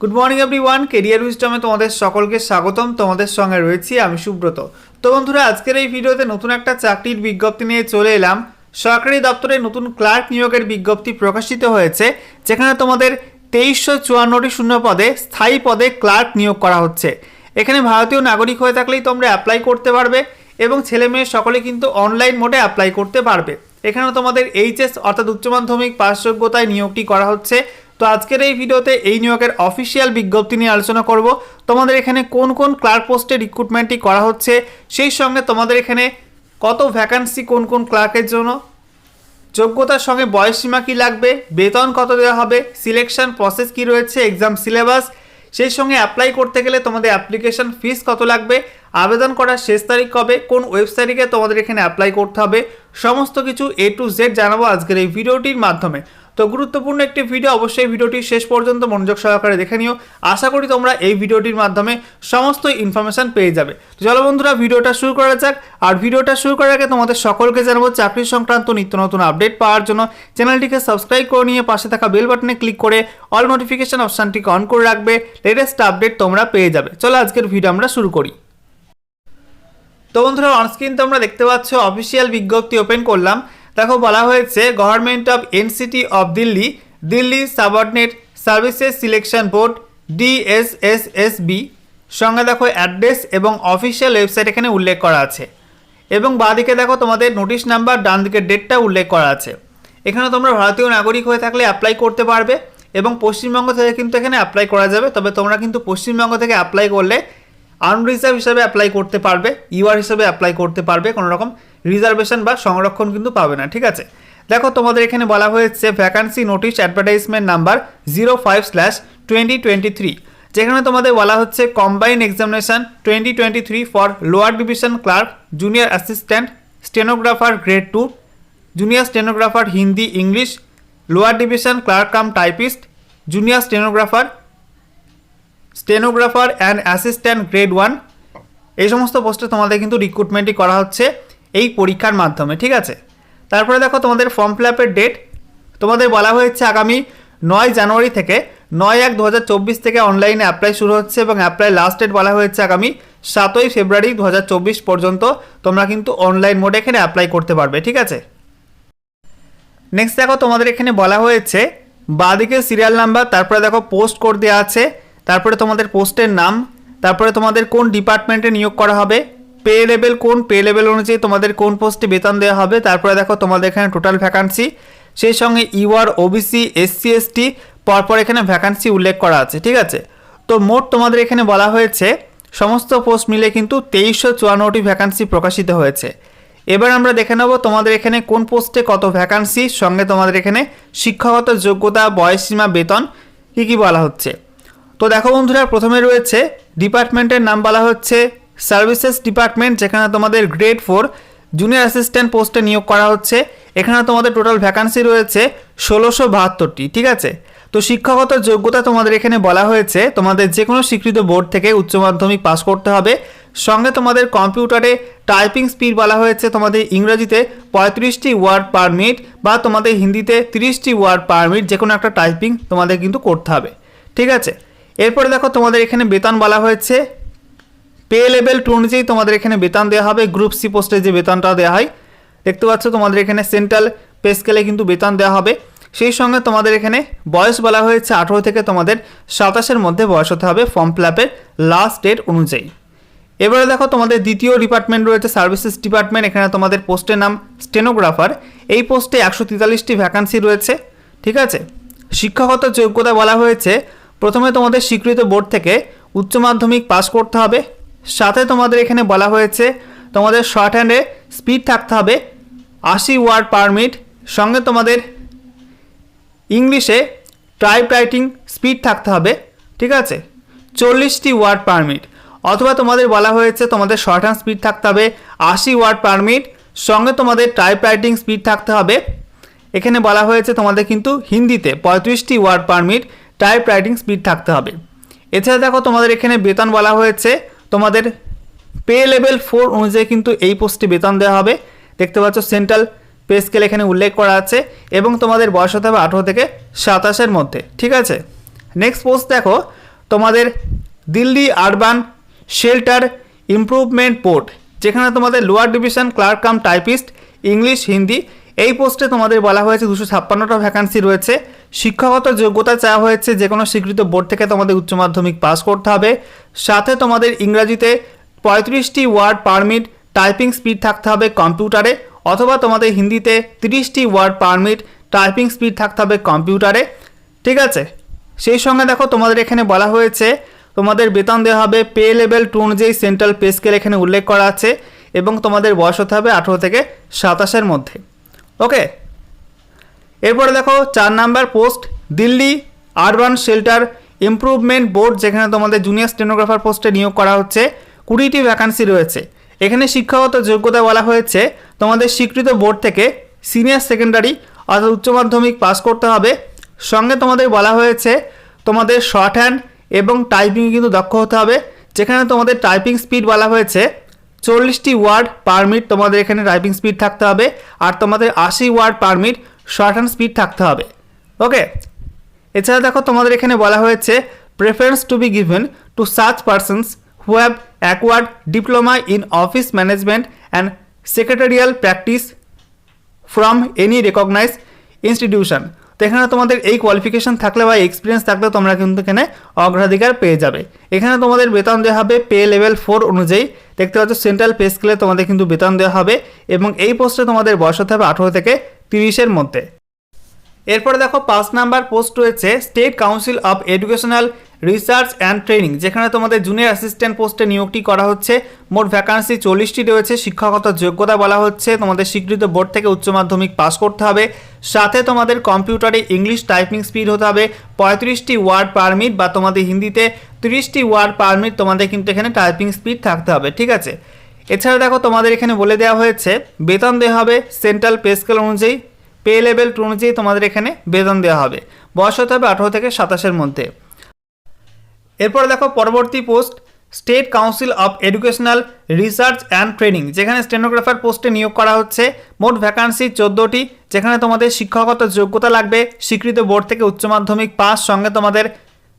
Good morning everyone career উইস্টমে তোমাদের সকলকে স্বাগতম। তোমাদের সঙ্গে রয়েছি আমি সুব্রত। তো বন্ধুরা, আজকের এই ভিডিওতে নতুন একটা চাকরির বিজ্ঞপ্তি নিয়ে চলে এলাম। সরকারি দপ্তরে নতুন ক্লার্ক নিয়োগের বিজ্ঞপ্তি প্রকাশিত হয়েছে, যেখানে তোমাদের তেইশশো চুয়ান্নটি শূন্য পদে স্থায়ী পদে ক্লার্ক নিয়োগ করা হচ্ছে। এখানে ভারতীয় নাগরিক হয়ে থাকলেই তোমরা অ্যাপ্লাই করতে পারবে এবং ছেলে মেয়ে সকলে কিন্তু অনলাইন মোডে অ্যাপ্লাই করতে পারবে। এখানে তোমাদের এইচএস অর্থাৎ উচ্চ মাধ্যমিক নিয়োগটি করা হচ্ছে। তো আজকের এই ভিডিওতে এই নিয়োগের অফিসিয়াল বিজ্ঞপ্তি নিয়ে আলোচনা করব। তোমাদের এখানে কোন কোন ক্লার্ক পোস্টে রিক্রুটমেন্টটি করা হচ্ছে? সেই সঙ্গে তোমাদের এখানে কত ভ্যাকান্সি কোন কোন ক্লার্কের জন্য? যোগ্যতার সঙ্গে বয়স সীমা কী লাগবে? বেতন কত দেওয়া হবে? সিলেকশন প্রসেস কী রয়েছে? এক্সাম সিলেবাস সেই সঙ্গে অ্যাপ্লাই করতে গেলে তোমাদের অ্যাপ্লিকেশন ফিস কত লাগবে? আবেদন করার শেষ তারিখ কবে? কোন ওয়েবসাইটে তোমাদের এখানে অ্যাপ্লাই করতে হবে? সমস্ত কিছু এ টু জেড জানাব আজকের এই ভিডিওটির মাধ্যমে। তো গুরুত্বপূর্ণ একটি ভিডিও অবশ্যই ভিডিওটি শেষ পর্যন্ত মনোযোগ সহকারে দেখে নিও। আশা করি তোমরা এই ভিডিওটির মাধ্যমে সমস্ত ইনফরমেশন পেয়ে যাবে। তো চলো বন্ধুরা, ভিডিওটা শুরু করা যাক। আর ভিডিওটা শুরু করার আগে তোমাদের সকলকে জানাব, চাকরি সংক্রান্ত নিত্য নতুন আপডেট পাওয়ার জন্য চ্যানেলটিকে সাবস্ক্রাইব করে নিয়ে পাশে থাকা বেল বাটনে ক্লিক করে অল নোটিফিকেশন অপশানটিকে অন করে রাখবে। লেটেস্ট আপডেট তোমরা পেয়ে যাবে। চলো আজকের ভিডিও আমরা শুরু করি। তো বন্ধুরা অনস্ক্রিন তোমরা দেখতে পাচ্ছ অফিসিয়াল বিজ্ঞপ্তি ওপেন করলাম। দেখো বলা হয়েছে government of NCT of Delhi Delhi subordinate services selection board DSSSB সঙ্গে দেখো অ্যাড্রেস এবং অফিসিয়াল ওয়েবসাইট এখানে উল্লেখ করা আছে। এবং বাঁদিকে দেখো তোমাদের নোটিশ নাম্বার ডান দিকের ডেটটা উল্লেখ করা আছে। এখানে তোমরা ভারতীয় নাগরিক হয়ে থাকলে অ্যাপ্লাই করতে পারবে এবং পশ্চিমবঙ্গ থেকে কিন্তু এখানে অ্যাপ্লাই করা যাবে, তবে তোমরা কিন্তু পশ্চিমবঙ্গ থেকে অ্যাপ্লাই করলে আনরিজার্ভ হিসাবে অ্যাপ্লাই করতে পারবে ইউআর হিসাবে অ্যাপ্লাই করতে পারবে, কোনো রকম রিজার্ভেশন বা সংরক্ষণ কিন্তু পাবে না, ঠিক আছে? দেখো, তোমাদের এখানে বলা হয়েছে vacancy notice advertisement number zero five slash twenty twenty three যেখানে তোমাদের বলা হচ্ছে combine examination twenty twenty three for lower division clerk junior assistant stenographer grade two junior stenographer Hindi English lower division clerk cum typist junior stenographer stenographer and assistant grade one. এই সমস্ত পোস্টে তোমাদের কিন্তু রিক্রুটমেন্টই করা হচ্ছে এই পরীক্ষার মাধ্যমে, ঠিক আছে? তারপরে দেখো তোমাদের ফর্ম ফিল আপের ডেট তোমাদের বলা হয়েছে আগামী নয় জানুয়ারি থেকে নয় এক দু থেকে অনলাইনে অ্যাপ্লাই শুরু হচ্ছে এবং অ্যাপ্লাই লাস্ট ডেট বলা হয়েছে আগামী সাতই ফেব্রুয়ারি দু হাজার চব্বিশ পর্যন্ত তোমরা কিন্তু অনলাইন মোডে এখানে অ্যাপ্লাই করতে পারবে, ঠিক আছে? নেক্সট দেখো তোমাদের এখানে বলা হয়েছে, বাঁদিকে সিরিয়াল নাম্বার তারপরে দেখো পোস্ট কোড দেওয়া আছে। তারপরে তোমাদের পোস্টের নাম, তারপরে তোমাদের কোন ডিপার্টমেন্টে নিয়োগ করা হবে, পে লেভেল কোন, পে লেভেল অনুযায়ী তোমাদের কোন পোস্টে বেতন দেওয়া হবে, তারপরে দেখো তোমাদের এখানে টোটাল ভ্যাকান্সি সেই সঙ্গে ইউআর, ওবিসি, এসসি, এসটি, পরপর এখানে ভ্যাকান্সি উল্লেখ করা আছে, ঠিক আছে? তো মোট তোমাদের এখানে বলা হয়েছে, সমস্ত পোস্ট মিলে কিন্তু তেইশশো চুয়ান্নটি ভ্যাকান্সি প্রকাশিত হয়েছে। এবার আমরা দেখে নেব তোমাদের এখানে কোন পোস্টে কত ভ্যাকান্সি সঙ্গে তোমাদের এখানে শিক্ষাগত যোগ্যতা, বয়সসীমা, বেতন, কী কী বলা হচ্ছে। তো দেখো বন্ধুরা, প্রথমে রয়েছে ডিপার্টমেন্টের নাম বলা হচ্ছে সার্ভিসেস ডিপার্টমেন্ট, যেখানে তোমাদের গ্রেড ফোর জুনিয়র অ্যাসিস্ট্যান্ট পোস্টে নিয়োগ করা হচ্ছে। এখানে তোমাদের টোটাল ভ্যাকান্সি রয়েছে ষোলোশো বাহাত্তরটি, ঠিক আছে? তো শিক্ষাগত যোগ্যতা তোমাদের এখানে বলা হয়েছে, তোমাদের যে কোনো স্বীকৃত বোর্ড থেকে উচ্চ মাধ্যমিক পাস করতে হবে। সঙ্গে তোমাদের কম্পিউটারে টাইপিং স্পিড বলা হয়েছে, তোমাদের ইংরাজিতে পঁয়ত্রিশটি ওয়ার্ড পার মিনিট বা তোমাদের হিন্দিতে তিরিশটি ওয়ার্ড পার মিনিট যে কোনো একটা টাইপিং তোমাদের কিন্তু করতে হবে, ঠিক আছে? এরপরে দেখো তোমাদের এখানে বেতন বলা হয়েছে। পে লেভেল টু অনুযায়ী তোমাদের এখানে বেতন দেওয়া হবে। গ্রুপ সি পোস্টে যে বেতনটা দেওয়া হয়। দেখতে পাচ্ছ তোমাদের এখানে সেন্ট্রাল পে স্কেলে কিন্তু বেতন দেওয়া হবে। সেই সঙ্গে তোমাদের এখানে বয়স বলা হয়েছে আঠেরো থেকে তোমাদের সাতাশের মধ্যে বয়স হতে হবে ফর্ম ফিল আপের লাস্ট ডেট অনুযায়ী। এবারে দেখো তোমাদের দ্বিতীয় ডিপার্টমেন্ট রয়েছে সার্ভিসেস ডিপার্টমেন্ট এখানে তোমাদের পোস্টের নাম স্টেনোগ্রাফার এই পোস্টে একশো তেতাল্লিশটি ভ্যাকান্সি রয়েছে, ঠিক আছে? শিক্ষাগত যোগ্যতা বলা হয়েছে প্রথমে তোমাদের স্বীকৃত বোর্ড থেকে উচ্চ মাধ্যমিক পাস করতে হবে। সাথে তোমাদের এখানে বলা হয়েছে, তোমাদের শর্ট হ্যান্ডে স্পিড থাকতে হবে আশি ওয়ার্ড পার মিনিট। সঙ্গে তোমাদের ইংলিশে টাইপ রাইটিং স্পিড থাকতে হবে, ঠিক আছে? চল্লিশটি ওয়ার্ড পার মিনিট। অথবা তোমাদের বলা হয়েছে, তোমাদের শর্ট হ্যান্ড স্পিড থাকতে হবে আশি ওয়ার্ড পার মিনিট। সঙ্গে তোমাদের টাইপ রাইটিং স্পিড থাকতে হবে। এখানে বলা হয়েছে, তোমাদের কিন্তু হিন্দিতে পঁয়ত্রিশটি word per minute type writing speed থাকতে হবে। এছাড়া দেখো তোমাদের এখানে বেতন বলা হয়েছে। তোমাদের পে লেভেল ফোর অনুযায়ী কিন্তু এই পোস্টে বেতন দেওয়া হবে। দেখতে পাচ্ছ সেন্ট্রাল পে স্কেল এখানে উল্লেখ করা আছে এবং তোমাদের বয়স হতে হবে আঠেরো থেকে সাতাশের মধ্যে, ঠিক আছে? নেক্সট পোস্ট দেখো, তোমাদের Delhi urban shelter improvement board যেখানে তোমাদের lower division clerk cum typist English Hindi এই পোস্টে তোমাদের বলা হয়েছে দুশো ছাপ্পান্নটা ভ্যাকান্সি রয়েছে। শিক্ষাগত যোগ্যতা চাওয়া হয়েছে যে কোনো স্বীকৃত বোর্ড থেকে তোমাদের উচ্চ মাধ্যমিক পাস করতে হবে। সাথে তোমাদের ইংরাজিতে পঁয়ত্রিশটি ওয়ার্ড পারমিট টাইপিং স্পিড থাকতে হবে কম্পিউটারে অথবা তোমাদের হিন্দিতে তিরিশটি ওয়ার্ড পারমিট টাইপিং স্পিড থাকতে হবে কম্পিউটারে ঠিক আছে? সেই সঙ্গে দেখো তোমাদের এখানে বলা হয়েছে, তোমাদের বেতন দেওয়া হবে পে লেভেল টু অনুযায়ী সেন্ট্রাল পে স্কেল এখানে উল্লেখ করা আছে, এবং তোমাদের বয়স হতে হবে আঠেরো থেকে সাতাশের মধ্যে। ওকে এরপরে দেখো চার number post, Delhi urban shelter improvement board যেখানে তোমাদের জুনিয়র স্টেনোগ্রাফার পোস্টে নিয়োগ করা হচ্ছে, কুড়িটি ভ্যাকান্সি রয়েছে। এখানে শিক্ষাগত যোগ্যতা বলা হয়েছে, তোমাদের স্বীকৃত বোর্ড থেকে সিনিয়র সেকেন্ডারি অর্থাৎ উচ্চ মাধ্যমিক পাস করতে হবে। সঙ্গে তোমাদের বলা হয়েছে, তোমাদের শর্ট হ্যান্ড এবং টাইপিং কিন্তু দক্ষ হতে হবে। যেখানে তোমাদের টাইপিং স্পিড বলা হয়েছে চল্লিশটি ওয়ার্ড পার তোমাদের এখানে টাইপিং স্পিড থাকতে হবে আর তোমাদের আশি word per minute shorthand speed থাকতে হবে। ওকে? এছাড়া দেখো তোমাদের এখানে বলা হয়েছে preference to be given to such persons who have acquired diploma in office management and secretarial practice from any recognise institution তো এখানে তোমাদের এই কোয়ালিফিকেশন থাকলে বা এক্সপিরিয়েন্স থাকলে তোমরা কিন্তু এখানে অগ্রাধিকার পেয়ে যাবে। এখানে তোমাদের বেতন দেওয়া হবে পে লেভেল ফোর অনুযায়ী। দেখতে পাচ্ছ সেন্ট্রাল পে স্কেলে তোমাদের কিন্তু বেতন দেওয়া হবে এবং এই পোস্টে তোমাদের বয়স হতে হবে আঠেরো থেকে তিরিশের মধ্যে। এরপরে দেখো, পাঁচ নাম্বার পোস্ট রয়েছে state council of educational research and training যেখানে তোমাদের জুনিয়র অ্যাসিস্ট্যান্ট পোস্টে নিয়োগটি করা হচ্ছে। মোট ভ্যাকান্সি চল্লিশটি রয়েছে, শিক্ষাগত যোগ্যতা বলা হচ্ছে, তোমাদের স্বীকৃত বোর্ড থেকে উচ্চ মাধ্যমিক পাস করতে হবে। সাথে তোমাদের কম্পিউটারে ইংলিশ টাইপিং স্পিড হতে হবে, পঁয়ত্রিশটি ওয়ার্ড পারমিট বা তোমাদের হিন্দিতে তিরিশটি ওয়ার্ড পারমিট তোমাদের কিন্তু এখানে টাইপিং স্পিড থাকতে হবে, ঠিক আছে? এছাড়া দেখো তোমাদের এখানে বলে দেওয়া হয়েছে, বেতন দেওয়া হবে সেন্ট্রাল পে স্কেল অনুযায়ী পে লেভেল অনুযায়ী তোমাদের এখানে বেতন দেওয়া হবে। বয়স হতে হবে আঠারো থেকে সাতাশের মধ্যে। এরপরে দেখো পরবর্তী post state council of educational research and training যেখানে স্টেনোগ্রাফার পোস্টে নিয়োগ করা হচ্ছে। মোট ভ্যাকান্সি চোদ্দোটি, যেখানে তোমাদের শিক্ষাগত যোগ্যতা লাগবে, স্বীকৃত বোর্ড থেকে উচ্চ মাধ্যমিক পাস সঙ্গে তোমাদের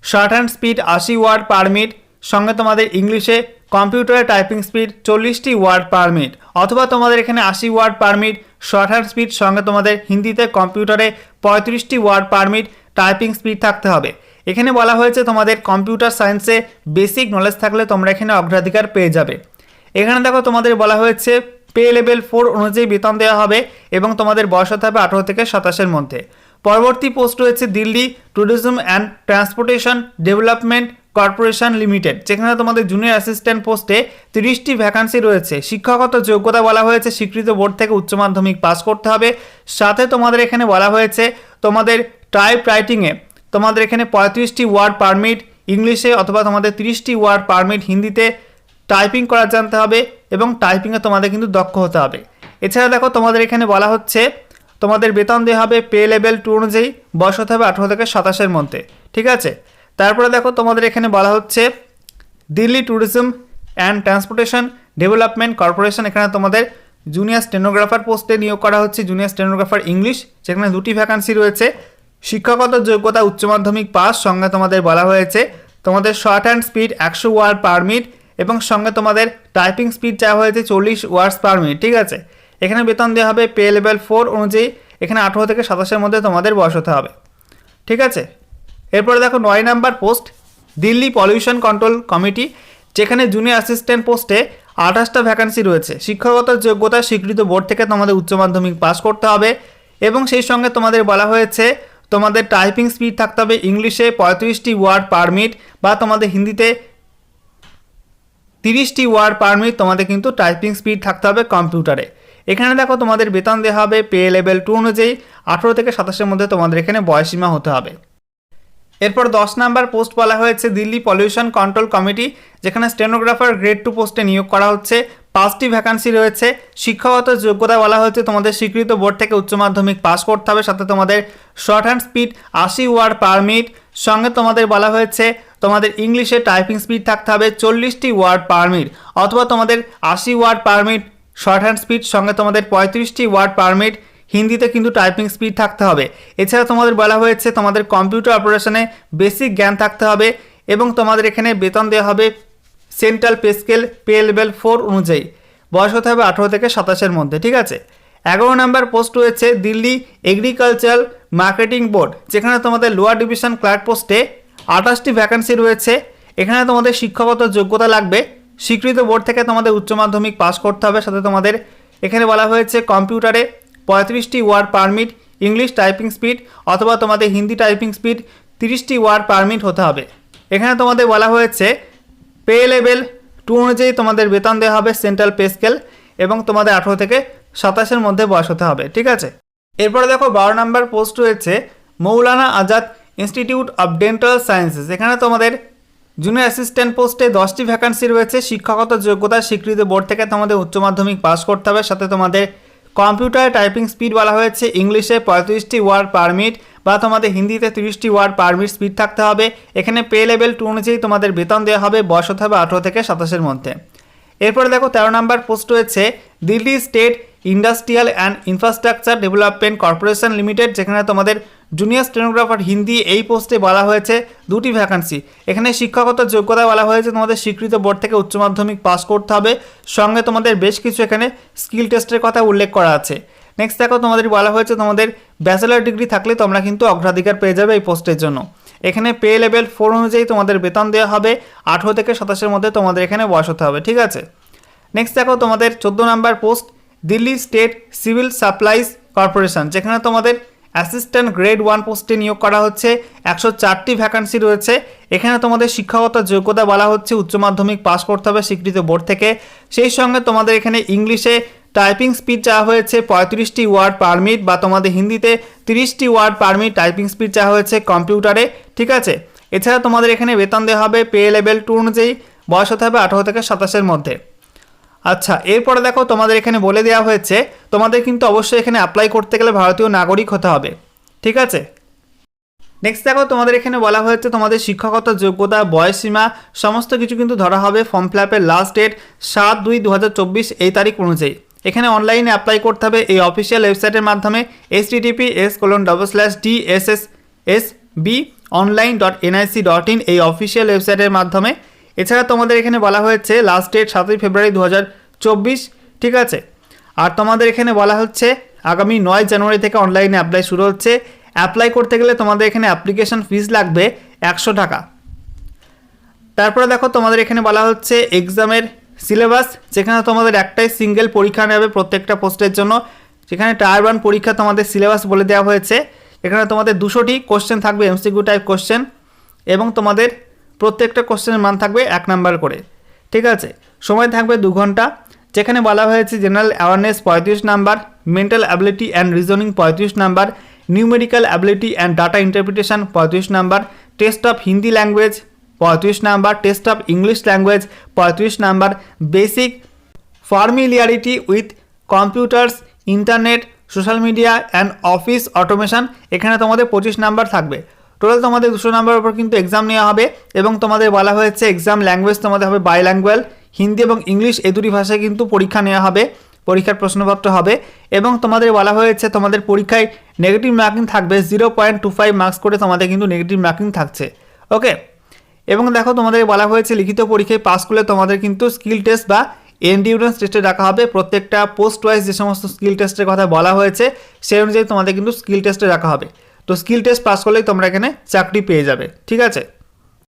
শর্ট হ্যান্ড স্পিড আশি ওয়ার্ড পার মিনিট সঙ্গে তোমাদের ইংলিশে কম্পিউটারে টাইপিং স্পিড চল্লিশটি ওয়ার্ড পার মিনিট অথবা তোমাদের এখানে আশি word per minute shorthand speed সঙ্গে তোমাদের হিন্দিতে কম্পিউটারে পঁয়ত্রিশটি word per minute typing speed থাকতে হবে। এখানে বলা হয়েছে তোমাদের কম্পিউটার সায়েন্সে বেসিক নলেজ থাকলে তোমরা এখানে অগ্রাধিকার পেয়ে যাবে। এখানে দেখো তোমাদের বলা হয়েছে পে লেভেল ফোর অনুযায়ী বেতন দেওয়া হবে এবং তোমাদের বয়স হতে হবে আঠারো থেকে সাতাশের মধ্যে। পরবর্তী পোস্ট রয়েছে Delhi tourism and transportation development corporation limited যেখানে তোমাদের জুনিয়র অ্যাসিস্ট্যান্ট পোস্টে তিরিশটি ভ্যাকান্সি রয়েছে। শিক্ষাগত যোগ্যতা বলা হয়েছে, স্বীকৃত বোর্ড থেকে উচ্চ মাধ্যমিক পাস করতে হবে। সাথে তোমাদের এখানে বলা হয়েছে, তোমাদের টাইপ রাইটিংয়ে তোমাদের এখানে পঁয়ত্রিশটি ওয়ার্ড পারমিট ইংলিশে অথবা তোমাদের তিরিশটি ওয়ার্ড পারমিট হিন্দিতে টাইপিং করা জানতে হবে এবং টাইপিংয়ে তোমাদের কিন্তু দক্ষ হতে হবে। এছাড়া দেখো তোমাদের এখানে বলা হচ্ছে তোমাদের বেতন দেওয়া হবে পে লেভেল টু অনুযায়ী, বয়স হতে হবে আঠেরো থেকে সাতাশের মধ্যে, ঠিক আছে? তারপরে দেখো তোমাদের এখানে বলা হচ্ছে Delhi tourism and transportation development corporation এখানে তোমাদের জুনিয়র স্টেনোগ্রাফার পোস্টে নিয়োগ করা হচ্ছে জুনিয়র স্টেনোগ্রাফার ইংলিশ যেখানে দুটি ভ্যাকান্সি রয়েছে। শিক্ষাগত যোগ্যতা উচ্চ মাধ্যমিক পাস, সঙ্গে তোমাদের বলা হয়েছে তোমাদের শর্ট হ্যান্ড স্পিড একশো ওয়ার্ড পার মিনিট এবং সঙ্গে তোমাদের টাইপিং স্পিড চাওয়া হয়েছে চল্লিশ ওয়ার্ডস পার মিনিট ঠিক আছে? এখানে বেতন দেওয়া হবে পে লেভেল ফোর অনুযায়ী এখানে আঠেরো থেকে সাতাশের মধ্যে তোমাদের বয়স হতে হবে। ঠিক আছে? এরপরে দেখো নয় number post, Delhi pollution control committee যেখানে জুনিয়র অ্যাসিস্ট্যান্ট পোস্টে আঠাশটা ভ্যাকান্সি রয়েছে। শিক্ষাগত যোগ্যতা স্বীকৃত বোর্ড থেকে তোমাদের উচ্চ মাধ্যমিক পাস করতে হবে এবং সেই সঙ্গে তোমাদের বলা হয়েছে তোমাদের টাইপিং স্পিড থাকতে হবে ইংলিশে পঁয়ত্রিশটি ওয়ার্ড পার মিনিট বা তোমাদের হিন্দিতে তিরিশটি ওয়ার্ড পার মিনিট তোমাদের কিন্তু টাইপিং স্পিড থাকতে হবে কম্পিউটারে এখানে দেখো তোমাদের বেতন দেওয়া হবে পে লেভেল টু অনুযায়ী। আঠেরো থেকে সাতাশের মধ্যে তোমাদের এখানে বয়সীমা হতে হবে। এরপর দশ নাম্বার পোস্ট বলা হয়েছে, দিল্লি পলিউশন কন্ট্রোল কমিটি যেখানে স্টেনোগ্রাফার গ্রেড টু পোস্টে নিয়োগ করা হচ্ছে। পাঁচটি ভ্যাকান্সি রয়েছে। শিক্ষাগত যোগ্যতা বলা হয়েছে, তোমাদের স্বীকৃত বোর্ড থেকে উচ্চ মাধ্যমিক পাস করতে হবে। সাথে তোমাদের শর্ট হ্যান্ড স্পিড আশি ওয়ার্ড পার মিনিট সঙ্গে তোমাদের বলা হয়েছে, তোমাদের ইংলিশে টাইপিং স্পিড থাকতে হবে চল্লিশটি ওয়ার্ড পার মিনিট অথবা তোমাদের আশি word per minute shorthand speed সঙ্গে তোমাদের পঁয়ত্রিশটি ওয়ার্ড পারমিট হিন্দিতে কিন্তু টাইপিং স্পিড থাকতে হবে। এছাড়া তোমাদের বলা হয়েছে, তোমাদের কম্পিউটার অপারেশনে বেসিক জ্ঞান থাকতে হবে এবং তোমাদের এখানে বেতন দেওয়া হবে central pay scale pay level four অনুযায়ী। বয়স হতে হবে আঠেরো থেকে সাতাশের মধ্যে, ঠিক আছে? এগারো নাম্বার পোস্ট রয়েছে দিল্লি এগ্রিকালচারাল মার্কেটিং বোর্ড যেখানে তোমাদের লোয়ার ডিভিশন ক্লার্ক পোস্টে আঠাশটি ভ্যাকান্সি রয়েছে। এখানে তোমাদের শিক্ষাগত যোগ্যতা লাগবে। স্বীকৃত বোর্ড থেকে তোমাদের উচ্চ মাধ্যমিক পাস করতে হবে। সাথে তোমাদের এখানে বলা হয়েছে কম্পিউটারে পঁয়ত্রিশটি word per minute, English typing speed অথবা তোমাদের হিন্দি টাইপিং স্পিড তিরিশটি ওয়ার্ড পারমিট হতে হবে। এখানে তোমাদের বলা হয়েছে পে লেভেল টু অনুযায়ী তোমাদের বেতন দেওয়া হবে সেন্ট্রাল পে স্কেল এবং তোমাদের আঠেরো থেকে সাতাশের মধ্যে বয়স হতে হবে, ঠিক আছে? এরপরে দেখো বারো নাম্বার পোস্ট রয়েছে, Maulana Azad institute of dental sciences. এখানে তোমাদের জুনিয়র অ্যাসিস্ট্যান্ট পোস্টে দশটি ভ্যাকান্সি রয়েছে, শিক্ষাগত যোগ্যতা স্বীকৃত বোর্ড থেকে তোমাদের উচ্চ মাধ্যমিক পাস করতে হবে। সাথে তোমাদের কম্পিউটার টাইপিং স্পিড বলা হয়েছে ইংলিশে পঁয়ত্রিশটি ওয়ার্ড পারমিট বা তোমাদের হিন্দিতে তিরিশটি ওয়ার্ড পারমিট স্পিড থাকতে হবে। এখানে পে লেভেল টু অনুযায়ী তোমাদের বেতন দেওয়া হবে বয়স হতে হবে আঠেরো থেকে সাতাশের মধ্যে। এরপরে দেখো, তেরো নাম্বার পোস্ট রয়েছে, Delhi state industrial and infrastructure development corporation limited, যেখানে তোমাদের জুনিয়র স্টেনোগ্রাফার হিন্দি এই পোস্টে বলা হয়েছে, দুটি ভ্যাকান্সি এখানে শিক্ষাগত যোগ্যতা বলা হয়েছে, তোমাদের স্বীকৃত বোর্ড থেকে উচ্চ মাধ্যমিক পাস করতে হবে। সঙ্গে তোমাদের বেশ কিছু এখানে স্কিল টেস্টের কথা উল্লেখ করা আছে। নেক্সট দেখো, তোমাদের বলা হয়েছে, তোমাদের ব্যাচেলার ডিগ্রি থাকলে তোমরা কিন্তু অগ্রাধিকার পেয়ে যাবে এই পোস্টের জন্য। এখানে পে লেভেল ফোর অনুযায়ী তোমাদের বেতন দেওয়া হবে, আঠেরো থেকে সাতাশের মধ্যে তোমাদের এখানে বয়স হতে হবে, ঠিক আছে? নেক্সট দেখো, তোমাদের চোদ্দ number post, Delhi state civil supplies corporation, যেখানে তোমাদের অ্যাসিস্ট্যান্ট গ্রেড ওয়ান পোস্টে নিয়োগ করা হচ্ছে, একশো চারটি ভ্যাকান্সি রয়েছে। এখানে তোমাদের শিক্ষাগত যোগ্যতা বলা হচ্ছে, উচ্চ মাধ্যমিক পাস করতে হবে স্বীকৃত বোর্ড থেকে। সেই সঙ্গে তোমাদের এখানে ইংলিশে টাইপিং স্পিড চাওয়া হয়েছে, পঁয়ত্রিশটি ওয়ার্ড পারমিট বা তোমাদের হিন্দিতে তিরিশটি ওয়ার্ড পারমিট টাইপিং স্পিড চাওয়া হয়েছে কম্পিউটারে, ঠিক আছে? এছাড়া তোমাদের এখানে বেতন দেওয়া হবে, পে লেভেল টু অনুযায়ী, বয়স হতে হবে আঠারো থেকে সাতাশের মধ্যে। আচ্ছা এরপরে দেখো তোমাদের এখানে বলে দেওয়া হয়েছে, তোমাদের কিন্তু অবশ্যই এখানে অ্যাপ্লাই করতে গেলে ভারতীয় নাগরিক হতে হবে, ঠিক আছে? নেক্সট দেখো, তোমাদের এখানে বলা হয়েছে তোমাদের শিক্ষাগত যোগ্যতা বয়সীমা সমস্ত কিছু কিন্তু ধরা হবে ফর্ম ফিলাপের লাস্ট ডেট সাত দুই দু এই তারিখ অনুযায়ী। এখানে অনলাইনে অ্যাপ্লাই করতে হবে এই অফিসিয়াল ওয়েবসাইটের মাধ্যমে S TTP S colon double slash D S S S B online dot NIC dot in এই অফিসিয়াল ওয়েবসাইটের মাধ্যমে। এছাড়া তোমাদের এখানে বলা হয়েছে লাস্ট ডেট সাতই ফেব্রুয়ারি দু ঠিক আছে? আর তোমাদের এখানে বলা হচ্ছে আগামী নয় জানুয়ারি থেকে অনলাইনে অ্যাপ্লাই শুরু হচ্ছে। অ্যাপ্লাই করতে গেলে তোমাদের এখানে অ্যাপ্লিকেশন ফিস লাগবে একশো টাকা। তারপরে দেখো তোমাদের এখানে বলা হচ্ছে এক্সামের সিলেবাস যেখানে তোমাদের একটাই সিঙ্গেল পরীক্ষা নেবে প্রত্যেকটা পোস্টের জন্য। যেখানে টায়ার ওয়ান পরীক্ষা তোমাদের সিলেবাস বলে দেওয়া হয়েছে। এখানে তোমাদের দুশোটি কোশ্চেন থাকবে এমসিকিউ টাইপ কোশ্চেন এবং তোমাদের প্রত্যেকটা কোশ্চেনের মান থাকবে এক নাম্বার করে। ঠিক আছে? সময় থাকবে দু ঘণ্টা। যেখানে বলা হয়েছে জেনারেল অ্যাওয়ারনেস পঁয়ত্রিশ number mental ability and reasoning পঁয়ত্রিশ number numerical ability and data interpretation পঁয়ত্রিশ number test of Hindi language পঁয়ত্রিশ number test of English language পঁয়ত্রিশ number basic familiarity with computers internet social media and office automation এখানে তোমাদের পঁচিশ number থাকবে। Total তোমাদের দুশো নাম্বারের উপর কিন্তু এক্সাম নেওয়া হবে এবং তোমাদের বলা হয়েছে এক্সাম ল্যাঙ্গুয়েজ তোমাদের হবে বাই ল্যাঙ্গুয়েল হিন্দি এবং ইংলিশ এই দুটি ভাষায় কিন্তু পরীক্ষা নেওয়া হবে, পরীক্ষার প্রশ্নপত্র হবে এবং তোমাদের বলা হয়েছে তোমাদের পরীক্ষায় নেগেটিভ মার্কিং থাকবে zero point two five marks করে তোমাদের কিন্তু নেগেটিভ মার্কিং থাকছে। ওকে এবং দেখো তোমাদের বলা হয়েছে লিখিত পরীক্ষায় পাস করলে তোমাদের কিন্তু স্কিল টেস্ট বা এন্ডিউরেন্স টেস্টে রাখা হবে। প্রত্যেকটা পোস্ট ওয়াইজ যে সমস্ত স্কিল টেস্টের কথা বলা হয়েছে, সেই অনুযায়ী তোমাদের কিন্তু স্কিল টেস্টে রাখা হবে। তো স্কিল টেস্ট পাস করলেই তোমরা এখানে চাকরি পেয়ে যাবে ঠিক আছে?